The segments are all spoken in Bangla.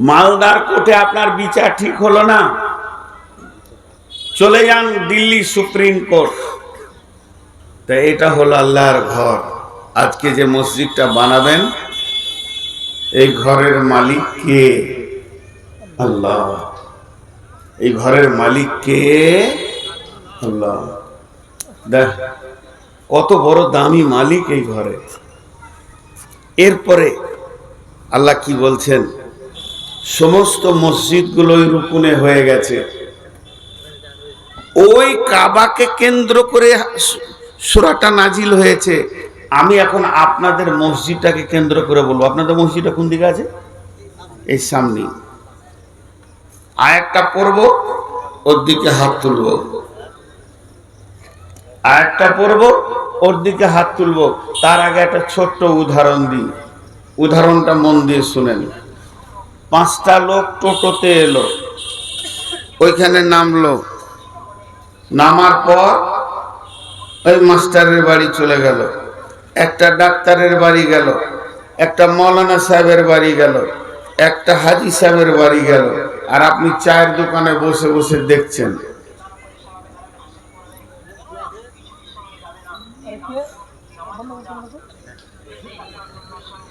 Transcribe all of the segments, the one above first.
মালদার কোর্টে আপনার বিচার ঠিক হলো না? চলে যান দিল্লি সুপ্রিম কোর্ট। তা এটা হলো আল্লাহর ঘর। আজকে যে মসজিদটা বানাবেন, এই ঘরের মালিক কে? আল্লাহ। এই ঘরের মালিক কে? আল্লাহ। দেখ, কত বড় দামি মালিক এই ঘরে। এরপরে আল্লাহ কি বলছেন? সমস্ত মসজিদগুলোই রুকুনে হয়ে গেছে। ওই কাবাকে কেন্দ্র করে সুরাটা নাজিল হয়েছে। আমি এখন আপনাদের মসজিদটাকে কেন্দ্র করে বলব। আপনাদের মসজিদটা কোন দিকে আছে? এই সামনে। আরেকটা পড়ব, ওর দিকে হাত তুলবো। আরেকটা পড়ব, ওর দিকে হাত তুলবো। তার আগে একটা ছোট্ট উদাহরণ দিই। উদাহরণটা মন দিয়ে শুনেন। পাঁচটা লোক টোটোতে এলো। ওইখানে নামলো। নামার পর ওই মাস্টারের বাড়ি চলে গেল। একটা ডাক্তারের বাড়ি গেল, একটা মৌলানা সাহেবের বাড়ি গেল, একটা হাজি সাহেবের বাড়ি গেল। আর আপনি চায়ের দোকানে বসে বসে দেখছেন।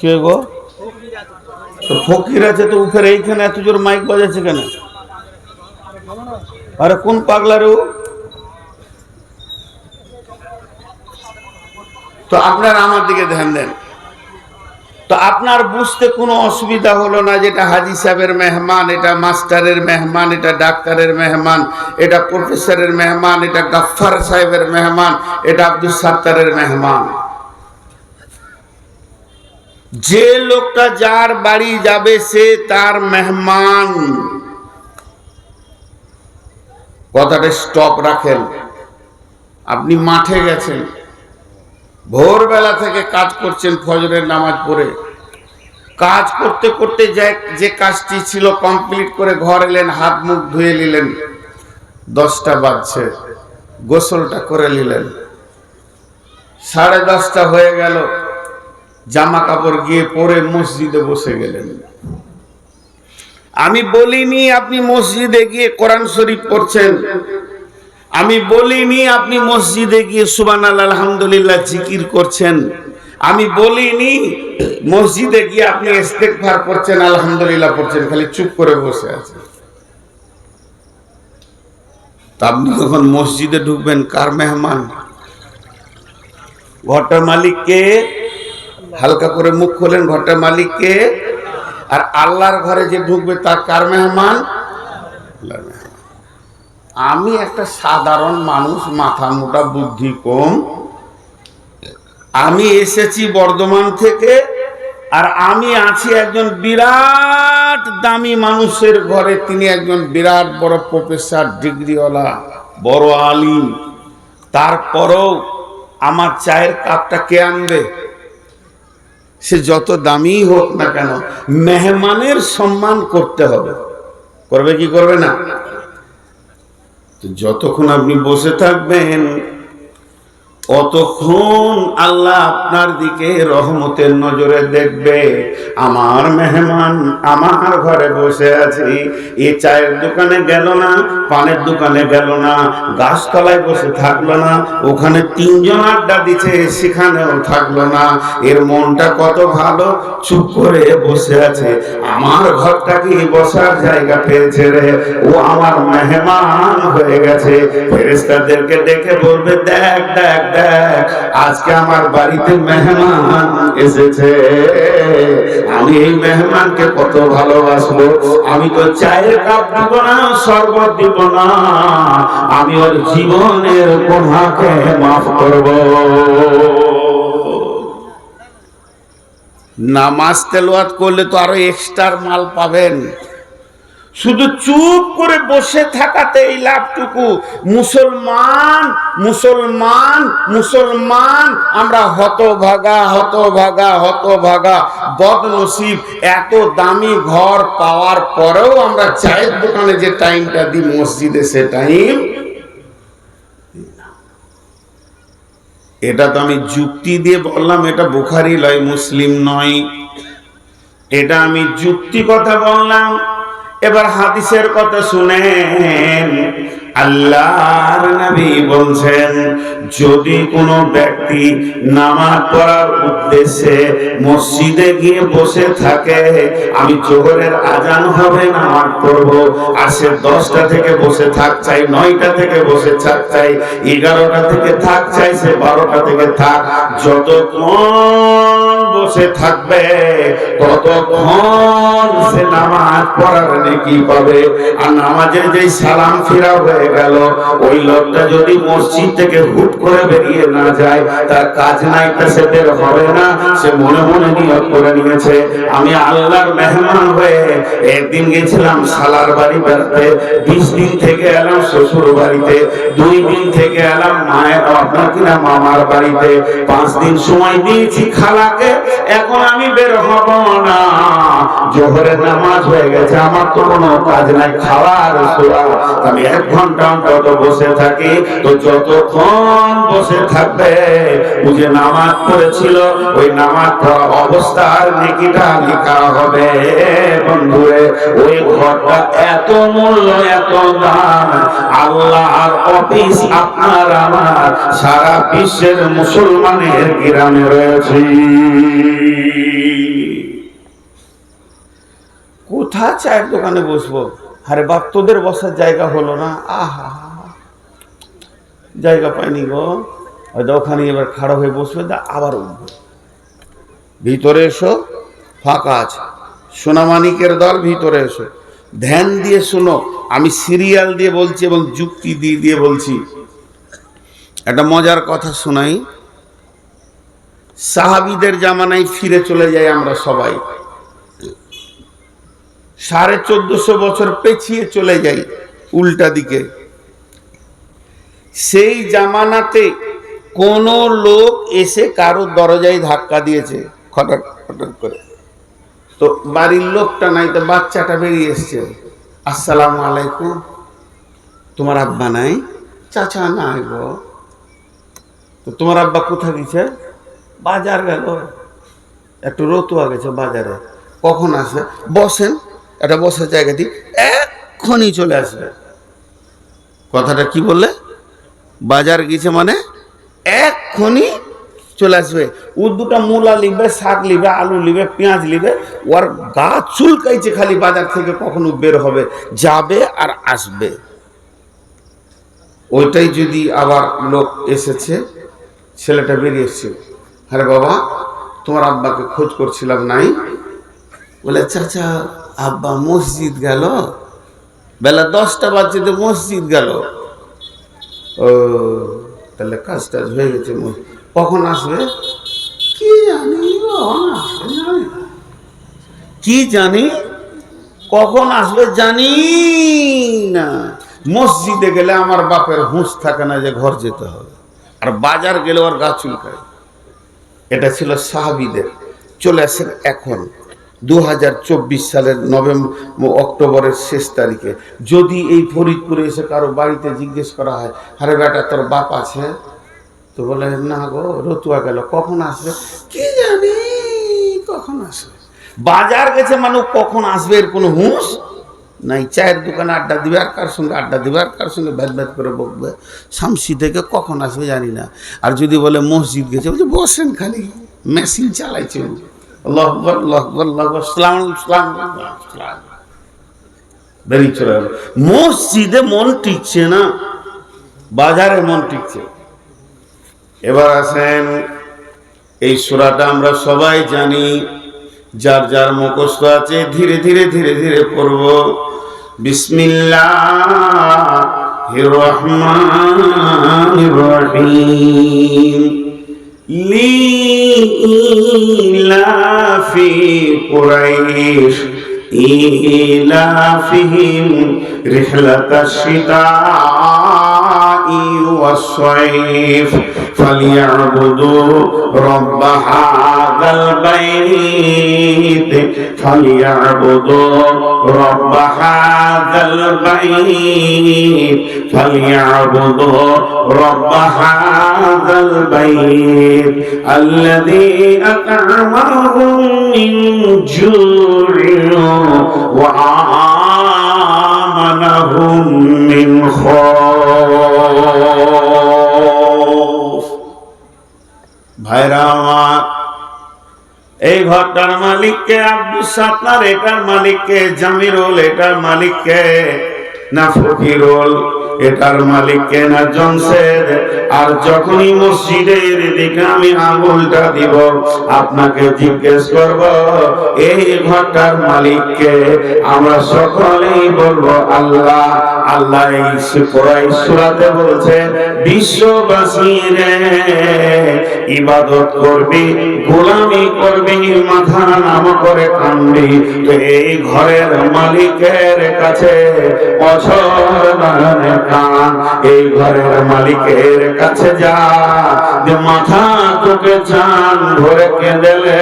কে গো? ফকির আছে তো উপরে এইখানে এত জোর মাইক বাজাচ্ছে কেন? আরে কোন পাগলা রে? তো আপনারা আমার দিকে ধ্যান দেন। তো আপনার বুঝতে কোনো অসুবিধা হলো না যেটা হাজি সাহেবের মেহমান, এটা মাস্টারের মেহমান, এটা ডাক্তারের মেহমান, এটা প্রফেসরের মেহমান, এটা গাফফার সাহেবের মেহমান, এটা আব্দুল সাত্তারের মেহমান। যে লোকটা যার বাড়ি যাবে সে তার মেহমান। কথাটা স্টপ রাখেন। আপনি মাঠে গেছেন। ভোরবেলা থেকে কাজ করছেন ফজরের নামাজ পড়ে। কাজ করতে করতে যে কাজটি ছিল কমপ্লিট করে ঘর এলেন, হাত মুখ ধুয়ে নিলেন। দশটা বাজছে। গোসলটা করে নিলেন। সাড়ে দশটা হয়ে গেল। জামা কাপড় গিয়ে পরে মসজিদে বসে গেলেন। আমি বলিনি আপনি মসজিদে গিয়ে কোরআন শরীফ পড়ছেন। আমি বলিনি আপনি মসজিদে গিয়ে সুবান আলহামদুলিল্লাহ জিকির করছেন। আমি বলিনি মসজিদে গিয়ে আপনি ইস্তেকফার করছেন আলহামদুলিল্লাহ পড়ছেন, খালি চুপ করে বসে আছেন। তা আপনি যখন মসজিদে ঢুকবেন, কার মেহমান? ঘরটার মালিক কে? হালকা করে মুখ খোলেন ঘরটার মালিককে। আর আল্লাহর ঘরে যে ঢুকবে তার কার মেহমান। আমি একটা সাধারণ মানুষ, মাথা মোটা, বুদ্ধি কম। আমি এসেছি বর্ধমান থেকে, আর আমি আছি একজন বিরাট দামি মানুষের ঘরে। তিনি একজন বিরাট বড় প্রফেসর, ডিগ্রিওয়ালা, বড় আলিম। তারপরও আমার চায়ের কাপটা কে আনবে? সে যত দামি হোক না কেন, মেহমানের সম্মান করতে হবে। করবে কি করবে না? যতক্ষণ আপনি বসে থাকবেন অতক্ষণ আল্লাহ আপনার দিকে রহমতের নজরে দেখবে। আমার মেহমান আমার ঘরে বসে আছি। এ চায়ের দোকানে গেল না, পানের দোকানে গেল না, গাছতলায় বসে থাকল না, ওখানে তিনজন আড্ডা দিচ্ছে, সেখানেও থাকল না। এর মনটা কত ভালো, চুপ করে বসে আছে। আমার ঘরটা কি বসার জায়গা পেয়েছে রে? ও আমার মেহমান হয়ে গেছে। ফেরেস্তাদেরকে ডেকে বলবে, দেখ দেখ দেখ, আজকে আমার বাড়িতে মেহমান এসেছে। আমি এই মেহমানকে কত ভালোবাসবো? আমি তো চায়ের কাপ দিব না, শরবত দিব না। আমি ওর জীবনের গুনাহকে মাফ করব। নামাজ তেলাওয়াত করলে তো আরও এক্সট্রা মাল পাবেন। শুধু চুপ করে বসে থাকাতে এই লাভটুকু। মুসলমান মুসলমান মুসলমান, আমরা হতভাগা হতভাগা হতভাগা। বদনসিব, এত দামি ঘর পাওয়ার পরেও আমরা চায়ের দোকানে যে টাইমটা দিই মসজিদে, সে টাইম এটা তো আমি যুক্তি দিয়ে বললাম, এটা বুখারি লয় মুসলিম নয়। এটা আমি যুক্তি কথা বললাম। এবার হাদিসের কথা শুনেন। আল্লাহর নবী বলছেন, যদি কোনো ব্যক্তি নামাজ পড়ার উদ্দেশ্যে মসজিদে গিয়ে বসে থাকে, আমি জোহরের আজান হবে, নামাজ পড়ব, আর সে দশটা থেকে বসে থাক চাই, নয়টা থেকে বসে থাক চাই, এগারোটা থেকে থাক চাই, সে বারোটা থেকে থাক, যতক্ষণ বসে থাকবে, ততক্ষণ সে নামাজ পড়ার নাকি পাবে, আর নামাজের যে সালাম ফিরা হয়ে গেল। ওই লোকটা যদি মসজিদ থেকে হুট করে বেরিয়ে না যায়, তার কাজ হবে না। সে মনে মনে নিয়ত করে নিয়েছে। আমি আল্লাহর মেহমান হয়ে একদিন গেছিলাম বাড়ি বেড়াতে। বিশ দিন থেকে এলাম শ্বশুর বাড়িতে। দুই দিন থেকে এলাম মায়ের আপনার কিনা মামার বাড়িতে। পাঁচ দিন সময় দিয়েছি খালাকে, এখন আমি বের হব না। জোহরের নামাজ হয়ে গেছে, আমার তো কোনো কাজ নাই। খাওয়ার সোয়া আমি এক অন্তত বসে থাকি, তো যতক্ষণ বসে থাকবে ও যে নামাজ পড়েছিল, ওই নামাজ পড়া অবস্থার নেকিটা লেখা হবে? বন্ধুরে, ওই ঘরটা এত মূল্য, এত দাম। আল্লাহর অফিস আপনার আমার, সারা বিশ্বের মুসলমানের গ্রামে রয়েছে। কোথা চায়ের দোকানে বসবো? আরে বাপ, তোদের বসার জায়গা হলো না। আহা, জায়গা পাইনি গো। হয়তো ওখানে এবার খাড়া হয়ে বসবে দা আবার উঠবে। ভিতরে এসো, ফাঁকা আছে। সোনামানিকের দল, ভিতরে এসো। ধ্যান দিয়ে শোনো, আমি সিরিয়াল দিয়ে বলছি এবং যুক্তি দিয়ে দিয়ে বলছি। একটা মজার কথা শোনাই। সাহাবিদের জামানায় ফিরে চলে যাই আমরা সবাই। সাড়ে চোদ্দশো বছর পেছিয়ে চলে যাই উল্টা দিকে। সেই জামানাতে কোন লোক এসে কারও দরজায় ধাক্কা দিয়েছে খটাক খটাক করে। তো বাড়ির লোকটা নাই তো বাচ্চাটা বেরিয়ে এসছে। আসসালামু আলাইকুম। তোমার আব্বা নাই? চাচা নাই গো। তো তোমার আব্বা কোথা গেছে? বাজার গেল। একটু রতুয়া গেছে বাজারে। কখন আসবে? বসেন। একটা বসার জায়গা দিই, এক্ষুনি চলে আসবে। কথাটা কি বললে? বাজার গেছে মানে এক্ষুনি চলে আসবে। ও দুটা মূলা লিবে, শাক লিবে, আলু লিবে, পেঁয়াজ লিবে, ওর গা চুলকাইছে খালি বাজার থেকে কখনো বের হবে, যাবে আর আসবে। ওইটাই যদি আবার লোক এসেছে, ছেলেটা বেরিয়ে এসছে, আরে বাবা, তোমার আব্বাকে খোঁজ করছিলাম নাই? বলে, চাচা আব্বা মসজিদ গেল। বেলা দশটা বাজছে তো মসজিদ গেল। ও তাহলে কাজ টাজ হয়ে গেছে কখন আসবে? কি জানি। কি জানি? কখন আসবে জানি না। মসজিদে গেলে আমার বাপের হুঁশ থাকে না যে ঘর যেতে হবে। আর বাজার গেলে ওর গা চুলকায়। এটা ছিল সাহাবিদের। চলে আসেন এখন। দু হাজার চব্বিশ সালের নভেম্বর অক্টোবরের শেষ তারিখে। যদি এই ফরিদপুরে এসে কারও বাড়িতে জিজ্ঞেস করা হয়, আরে বেটা, তোর বাপ আছে? তো বলে, না গো, রতুয়া গেল। কখন আসবে? কি জানি, কখন আসবে? বাজার গেছে মানুষ কখন আসবে এর কোনো হুঁশ নাই। চায়ের দোকানে আড্ডা দিবে আর কার সঙ্গে আড্ডা দিবে, আর কার সঙ্গে ভ্যাদ ভ্যাদ করে বকবে? শামসি থেকে কখন আসবে জানি না। আর যদি বলে মসজিদ গেছে, বলছে, বসেন খালি, মেশিন চালাইছে মসজিদে মন টিকছে না, বাজারে মন টিকছে। এবার আসেন, এই সুরাটা আমরা সবাই জানি, যার যার মুখস্থ আছে, ধীরে ধীরে ধীরে ধীরে পড়ব। বিসমিল্লাহ রহমান রহিম। লিলাফি কুরাইশ ইলাফিহিম রিহলাতাশ শিতাই ওয়াস ফালিয়াবুদু রাব্বা هذا البيت فليعبدوا رب هذا البيت. فليعبدوا رب هذا البيت الذي أطعمهم من جوع وآمنهم ঘরটার মালিককে আব্দুল সাত্তার এটার মালিককে জামিরুল এটার মালিককে না ফকিরুল, এটার মালিককে না জনসেদ আর যখনই মসজিদের দিকে আমি আঙুলটা দিব, আপনাকে জিজ্ঞেস করব, এই ঘরটার মালিককে আমরা সকলেই বলব, আল্লাহ আল্লাহ কোরআন বলছে, বিশ্ববাসী রে, ইবাদত করবি, গোলামি করবি, মাথা নাম করে কান্দি এই ঘরের মালিকের কাছে কান এই ঘরের মালিকের কাছে যা যে মাথা তোকে চান ভরে কেঁদেলে,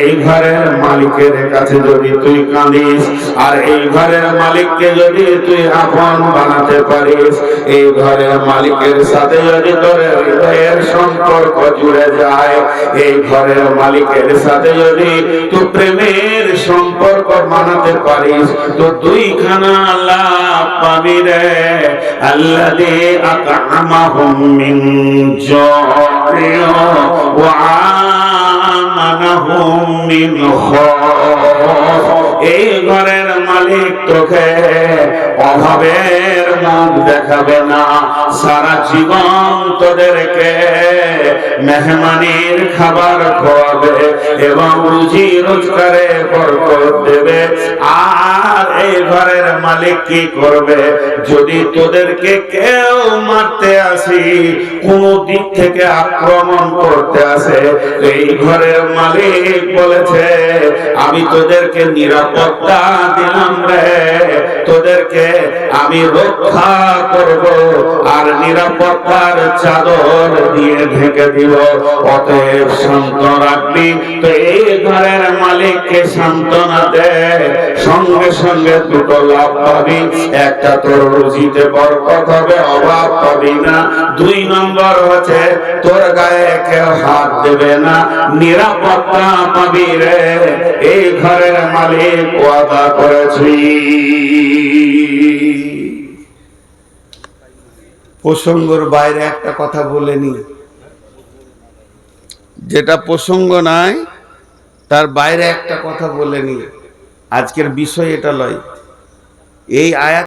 এই ঘরের মালিকের কাছে যদি তুই কাঁদিস, আর এই ঘরের মালিককে যদি তুই আপন বানাতে পারিস, এই ঘরের মালিকের সাথে যদি তোর হৃদয়ের সম্পর্ক জুড়ে যায়, এই ঘরের মালিকের সাথে যদি তুই প্রেমের সম্পর্ক বানাতে পারিস, তো দুইখানা লাভ পাবি রে। আল্লাযী আত'আমাহুম মিন জু'in ওয়া এই ঘরের মালিক তোকে অভাবের মুখ দেখাবে না। সারা জীবন তোদেরকে মেহমানির খাবার খাওয়াবে এবং রুজি রোজগারে বরকত দেবে। আর এই ঘরের মালিক কি করবে? যদি তোদেরকে কেউ মারতে আসি, কোন দিক থেকে আক্রমণ করতে আসে, এই ঘরের মালিক বলেছে আমি তোদেরকে নিরাপত্তা দিলাম রে। তোদেরকে আমি রক্ষা করব আর নিরাপত্তার চাদর দিয়ে ঢেকে দিব। অতএব শান্ত রাখবি। তো এই ঘরের মালিককে সান্ত্বনা দে। সঙ্গে সঙ্গে দুটো লাভ পাবি। একটা তোর রুজিতে বরকত হবে, অভাব পাবি না। দুই নম্বর হচ্ছে তোর গায়ে কেউ হাত দেবে না। নিরাপত্তা পাবি রে। এই ঘরের মালিক ওয়াদা করেছি। প্রসঙ্গর বাইরে একটা কথা বলেনি যেটা প্রসঙ্গ নাই, তার বাইরে একটা কথা বলেনি আজকের বিষয় এটা লয়। এই আয়াত